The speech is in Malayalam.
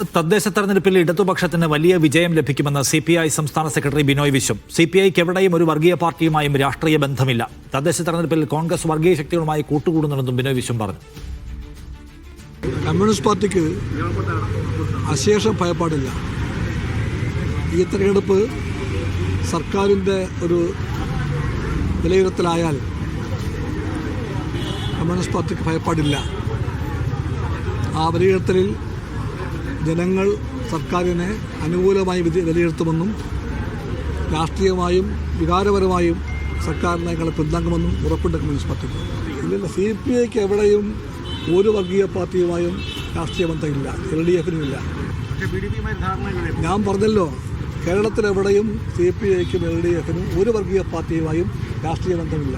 തദ്ദേശ തെരഞ്ഞെടുപ്പിൽ ഇടതുപക്ഷത്തിന് വലിയ വിജയം ലഭിക്കുമെന്ന് സി പി ഐ സംസ്ഥാന secretary Binoy Viswam. C P ഐക്ക് എവിടെയും ഒരു വർഗീയ പാർട്ടിയുമായും രാഷ്ട്രീയ ബന്ധമില്ല. തദ്ദേശ തെരഞ്ഞെടുപ്പിൽ കോൺഗ്രസ് വർഗീയ ശക്തികളുമായി കൂട്ടുകൂടുന്നുണ്ടെന്നും ബിനോയ് വിശ്വം പറഞ്ഞു. കമ്മ്യൂണിസ്റ്റ് പാർട്ടിക്ക് അശേഷം ഭയപ്പാടില്ല. ഈ തെരഞ്ഞെടുപ്പ് സർക്കാരിന്റെ ഒരു വിലയിരുത്തലായാൽ കമ്മ്യൂണിസ്റ്റ് പാർട്ടിക്ക് ഭയപ്പാടില്ല. ആ വിലയിരുത്തലിൽ ജനങ്ങൾ സർക്കാരിനെ അനുകൂലമായി വിധി വിലയിരുത്തുമെന്നും രാഷ്ട്രീയമായും വികാരപരമായും സർക്കാരിനെ ഞങ്ങളെ പിന്താങ്ങുമെന്നും ഉറപ്പുണ്ട് കമ്മ്യൂണിസ്റ്റ് പാർട്ടിക്ക് ഇതിൽ സി പി ഐക്ക് എവിടെയും ഒരു വർഗീയ പാർട്ടിയുമായും രാഷ്ട്രീയ ബന്ധമില്ല എൽ ഡി എഫിനും ഇല്ല ഞാൻ പറഞ്ഞല്ലോ കേരളത്തിലെവിടെയും സി പി ഐക്കും എൽ ഡി എഫിനും ഒരു വർഗീയ പാർട്ടിയുമായും രാഷ്ട്രീയ ബന്ധമില്ല.